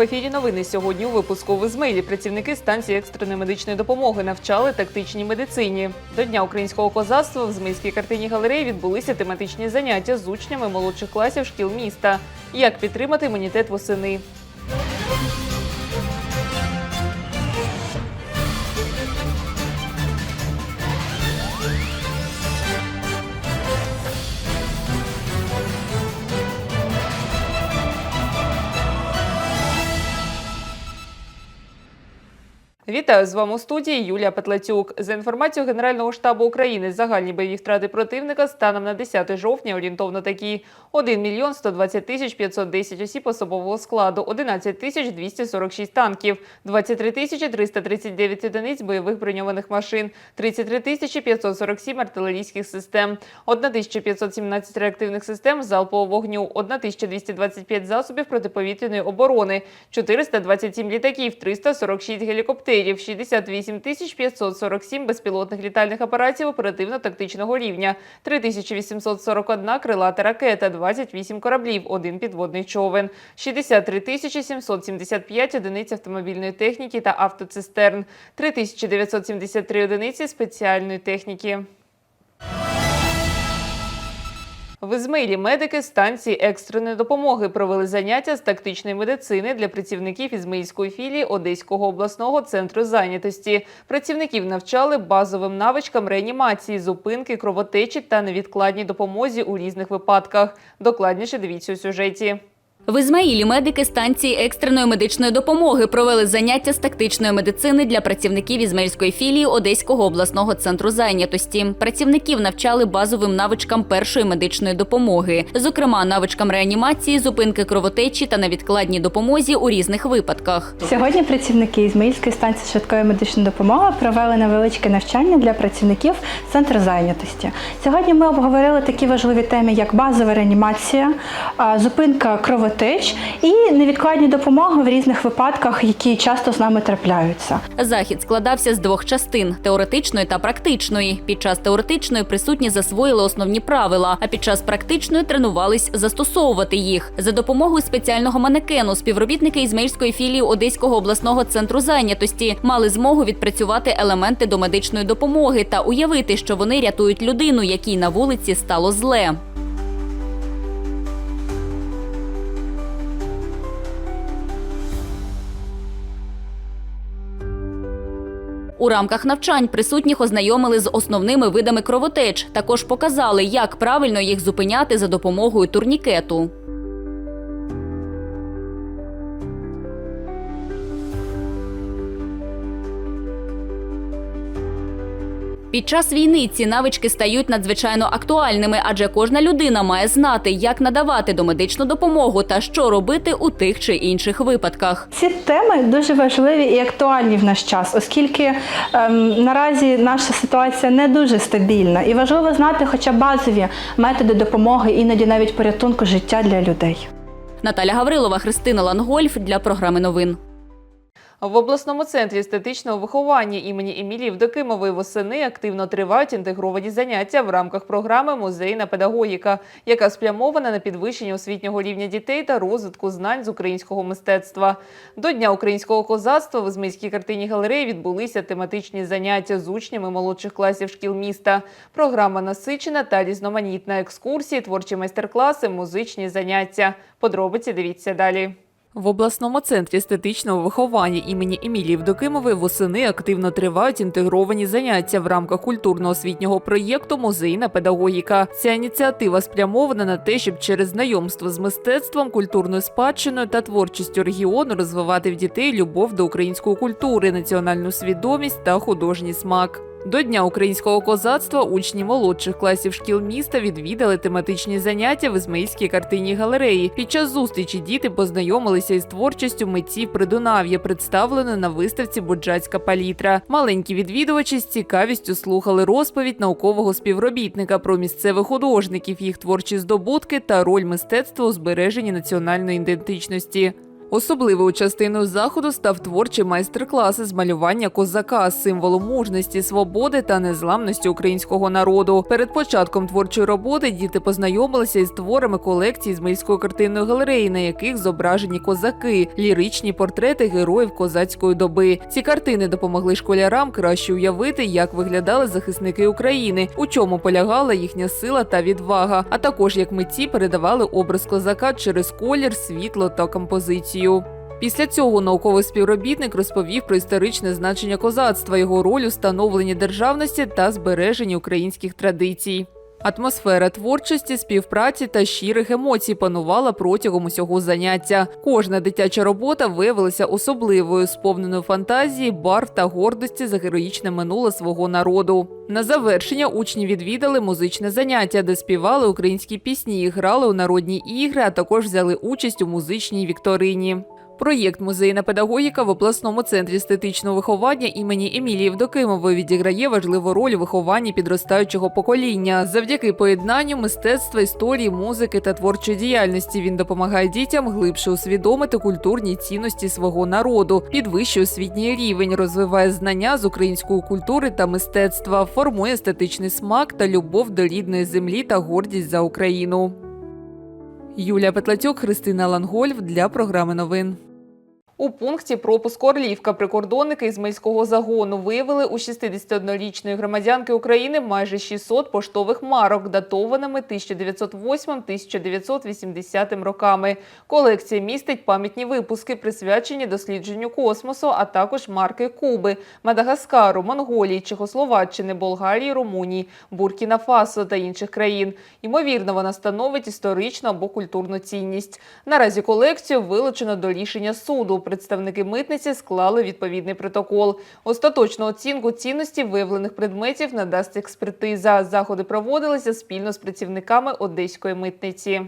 В ефірі новини сьогодні у випуску в Ізмаїлі працівники станції екстреної медичної допомоги навчали тактичній медицині. До Дня українського козацтва в Змийській картині галереї відбулися тематичні заняття з учнями молодших класів шкіл міста. Як підтримати імунітет восени. Вітаю з вами у студії Юлія Петлацюк. За інформацією Генерального штабу України, загальні бойові втрати противника станом на 10 жовтня орієнтовно такі: 1 мільйон 120 тисяч 510 осіб особового складу, 11 тисяч 246 танків, 23 тисячі 339 одиниць бойових броньованих машин, 33 тисячі 547 артилерійських систем, 1517 реактивних систем залпового вогню, 1225 засобів протиповітряної оборони, 427 літаків, 346 гелікоптерів, 68 тисяч 547 безпілотних літальних апаратів оперативно-тактичного рівня, 3841 крилата ракета, 28 кораблів, один підводний човен, 63 тисячі 775 одиниць автомобільної техніки та автоцистерн, 3973 одиниці спеціальної техніки. В Ізмаїлі медики станції екстреної допомоги провели заняття з тактичної медицини для працівників Ізмаїльської філії Одеського обласного центру зайнятості. Працівників навчали базовим навичкам реанімації, зупинки, кровотечі та невідкладній допомозі у різних випадках. Докладніше дивіться у сюжеті. В Ізмаїлі медики станції екстреної медичної допомоги провели заняття з тактичної медицини для працівників Ізмаїльської філії Одеського обласного центру зайнятості. Працівників навчали базовим навичкам першої медичної допомоги, зокрема навичкам реанімації, зупинки кровотечі та невідкладній допомозі у різних випадках. Сьогодні працівники Ізмаїльської станції швидкої медичної допомоги провели невеличке навчання для працівників центру зайнятості. Сьогодні ми обговорили такі важливі теми, як базова реанімація, зупинка кровотеч і невідкладні допомоги в різних випадках, які часто з нами трапляються. Захід складався з двох частин теоретичної та практичної. Під час теоретичної присутні засвоїли основні правила, а під час практичної тренувались застосовувати їх. За допомогою спеціального манекену співробітники Ізмаїльської філії Одеського обласного центру зайнятості мали змогу відпрацювати елементи до медичної допомоги та уявити, що вони рятують людину, якій на вулиці стало зле. У рамках навчань присутніх ознайомили з основними видами кровотеч. Також показали, як правильно їх зупиняти за допомогою турнікету. Під час війни ці навички стають надзвичайно актуальними, адже кожна людина має знати, як надавати домедичну допомогу та що робити у тих чи інших випадках. Ці теми дуже важливі і актуальні в наш час, оскільки ем, наразі наша ситуація не дуже стабільна, і важливо знати хоча базові методи допомоги, іноді навіть порятунку життя для людей. Наталя Гаврилова, Христина Лангольф для програми новин. В обласному центрі естетичного виховання імені Емілії Евдокимової восени активно тривають інтегровані заняття в рамках програми Музейна педагогіка, яка спрямована на підвищення освітнього рівня дітей та розвитку знань з українського мистецтва. До Дня українського козацтва в Ізмейській картині галереї відбулися тематичні заняття з учнями молодших класів шкіл міста. Програма насичена та різноманітна екскурсії, творчі майстер-класи, музичні заняття. Подробиці дивіться далі. В обласному центрі естетичного виховання імені Емілії Вдокимової восени активно тривають інтегровані заняття в рамках культурно-освітнього проєкту Музейна педагогіка. Ця ініціатива спрямована на те, щоб через знайомство з мистецтвом, культурною спадщиною та творчістю регіону розвивати в дітей любов до української культури, національну свідомість та художній смак. До Дня українського козацтва учні молодших класів шкіл міста відвідали тематичні заняття в Ізмаїльській картині галереї. Під час зустрічі діти познайомилися із творчістю митців Придунав'я, представленої на виставці Буджацька палітра. Маленькі відвідувачі з цікавістю слухали розповідь наукового співробітника про місцевих художників, їх творчі здобутки та роль мистецтва у збереженні національної ідентичності. Особливою частиною заходу став творчий майстер-клас з малювання козака, символу мужності, свободи та незламності українського народу. Перед початком творчої роботи діти познайомилися із творами колекції з Мильської картинної галереї, на яких зображені козаки, ліричні портрети героїв козацької доби. Ці картини допомогли школярам краще уявити, як виглядали захисники України, у чому полягала їхня сила та відвага, а також як митці передавали образ козака через колір, світло та композицію. Після цього науковий співробітник розповів про історичне значення козацтва, його роль у становленні державності та збереженні українських традицій. Атмосфера творчості, співпраці та щирих емоцій панувала протягом усього заняття. Кожна дитяча робота виявилася особливою, сповненою фантазії, барв та гордості за героїчне минуле свого народу. На завершення учні відвідали музичне заняття, де співали українські пісні, грали у народні ігри, а також взяли участь у музичній вікторині. Проєкт Музейна педагогіка в обласному центрі естетичного виховання імені Емілії Євдокимової відіграє важливу роль у вихованні підростаючого покоління. Завдяки поєднанню мистецтва, історії, музики та творчої діяльності він допомагає дітям глибше усвідомити культурні цінності свого народу, підвищує освітній рівень, розвиває знання з української культури та мистецтва, формує естетичний смак та любов до рідної землі та гордість за Україну. Юлія Петлатюк, Христина Лангольф для програми новин. У пункті пропуску Орлівка прикордонники із Мильського загону виявили у 61-річної громадянки України майже 600 поштових марок, датованими 1908-1980 роками. Колекція містить пам'ятні випуски, присвячені дослідженню космосу, а також марки Куби, Мадагаскару, Монголії, Чехословаччини, Болгарії, Румунії, Буркіна Фасо та інших країн. Ймовірно, вона становить історичну або культурну цінність. Наразі колекцію вилучено до рішення суду. Представники митниці склали відповідний протокол. Остаточну оцінку цінності виявлених предметів надасть експертиза. Заходи проводилися спільно з працівниками одеської митниці.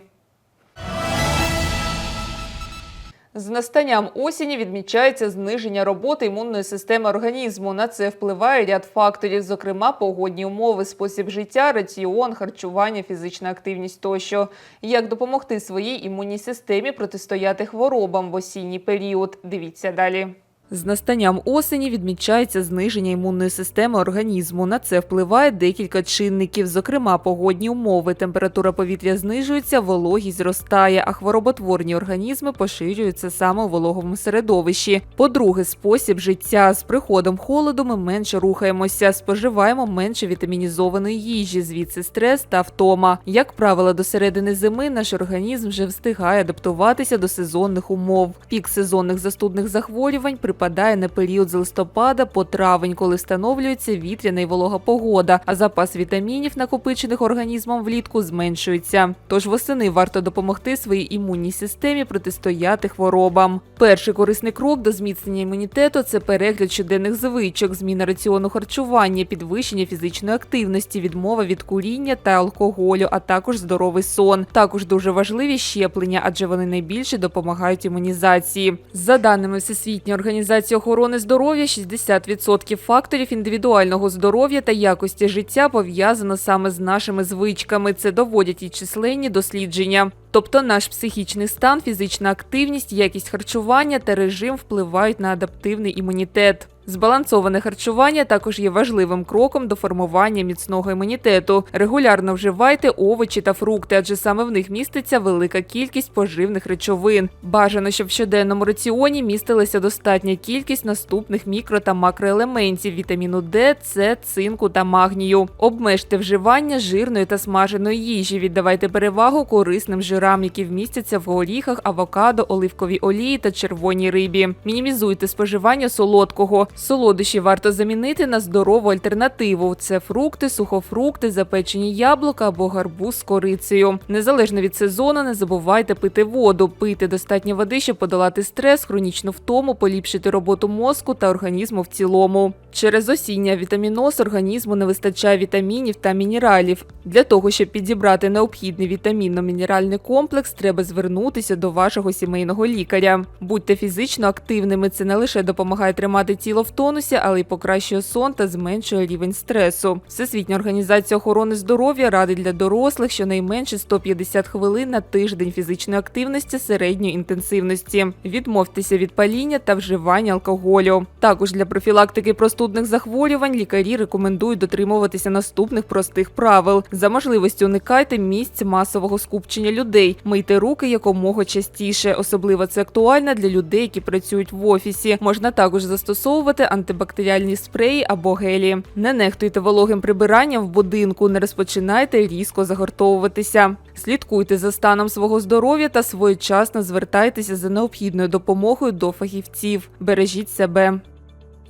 З настанням осені відмічається зниження роботи імунної системи організму. На це впливає ряд факторів, зокрема погодні умови, спосіб життя, раціон, харчування, фізична активність тощо. Як допомогти своїй імунній системі протистояти хворобам в осінній період? Дивіться далі. З настанням осені відмічається зниження імунної системи організму. На це впливає декілька чинників, зокрема погодні умови. Температура повітря знижується, вологість зростає, а хвороботворні організми поширюються саме у вологому середовищі. По-друге, спосіб життя з приходом холоду ми менше рухаємося, споживаємо менше вітамінізованої їжі, звідси стрес та втома. Як правило, до середини зими наш організм вже встигає адаптуватися до сезонних умов. Пік сезонних застудних захворювань припадає на період з листопада по травень, коли встановлюється вітряна й волога погода, а запас вітамінів, накопичених організмом влітку, зменшується. Тож восени варто допомогти своїй імунній системі протистояти хворобам. Перший корисний крок до зміцнення імунітету це перегляд щоденних звичок, зміна раціону харчування, підвищення фізичної активності, відмова від куріння та алкоголю, а також здоровий сон. Також дуже важливі щеплення, адже вони найбільше допомагають імунізації. За даними Всесвітньої організації охорони здоров'я, 60% факторів індивідуального здоров'я та якості життя пов'язано саме з нашими звичками. Це доводять і численні дослідження. Тобто наш психічний стан, фізична активність, якість харчування та режим впливають на адаптивний імунітет. Збалансоване харчування також є важливим кроком до формування міцного імунітету. Регулярно вживайте овочі та фрукти, адже саме в них міститься велика кількість поживних речовин. Бажано, щоб в щоденному раціоні містилася достатня кількість наступних мікро та макроелементів вітаміну Д, С, цинку та магнію. Обмежте вживання жирної та смаженої їжі. Віддавайте перевагу корисним жирам, які вмістяться в горіхах, авокадо, оливковій олії та червоній рибі. Мінімізуйте споживання солодкого. Солодощі варто замінити на здорову альтернативу: це фрукти, сухофрукти, запечені яблука або гарбуз з корицею. Незалежно від сезону, не забувайте пити воду, пийте достатньо води, щоб подолати стрес, хронічну втому, поліпшити роботу мозку та організму в цілому. Через осіння вітаміноз організму не вистачає вітамінів та мінералів. Для того, щоб підібрати необхідний вітамінно-мінеральний комплекс, треба звернутися до вашого сімейного лікаря. Будьте фізично активними. Це не лише допомагає тримати тіло в тонусі, але й покращує сон та зменшує рівень стресу. Всесвітня організація охорони здоров'я радить для дорослих щонайменше 150 хвилин на тиждень фізичної активності середньої інтенсивності. Відмовтеся від паління та вживання алкоголю. Також для профілактики простудних захворювань лікарі рекомендують дотримуватися наступних простих правил. За можливості уникайте місць масового скупчення людей, мийте руки якомога частіше. Особливо це актуально для людей, які працюють в офісі. Можна також застосовувати антибактеріальні спреї або гелі. Не нехтуйте вологим прибиранням в будинку, не розпочинайте різко загортовуватися. Слідкуйте за станом свого здоров'я та своєчасно звертайтеся за необхідною допомогою до фахівців. Бережіть себе.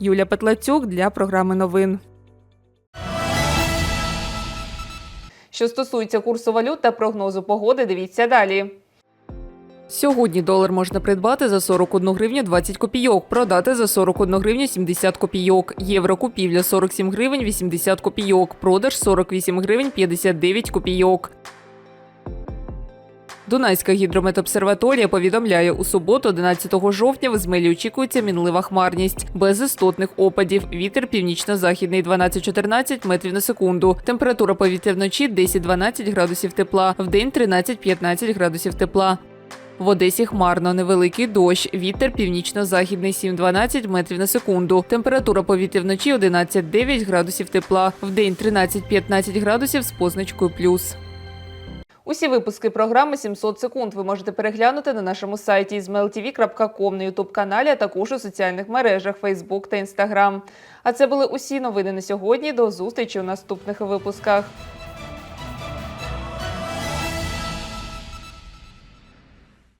Юля Петлацюк для програми новин. Що стосується курсу валют та прогнозу погоди, дивіться далі. Сьогодні долар можна придбати за 41 гривню 20 копійок, продати за 41 гривню 70 копійок. Євро купівля 47 гривень 80 копійок, продаж 48 гривень 59 копійок. Дунайська гідрометобсерваторія повідомляє, у суботу, 11 жовтня, в Ізмелі очікується мінлива хмарність, без істотних опадів. Вітер північно-західний 12-14 метрів на секунду. Температура повітря вночі 10-12 градусів тепла, вдень 13-15 градусів тепла. В Одесі хмарно, невеликий дощ. Вітер північно-західний 7-12 метрів на секунду. Температура повітря вночі 11-9 градусів тепла. Вдень 13-15 градусів з позначкою плюс. Усі випуски програми «700 секунд ви можете переглянути на нашому сайті izmailtv.com, на ютуб-каналі, а також у соціальних мережах Facebook та Instagram. А це були усі новини на сьогодні. До зустрічі у наступних випусках.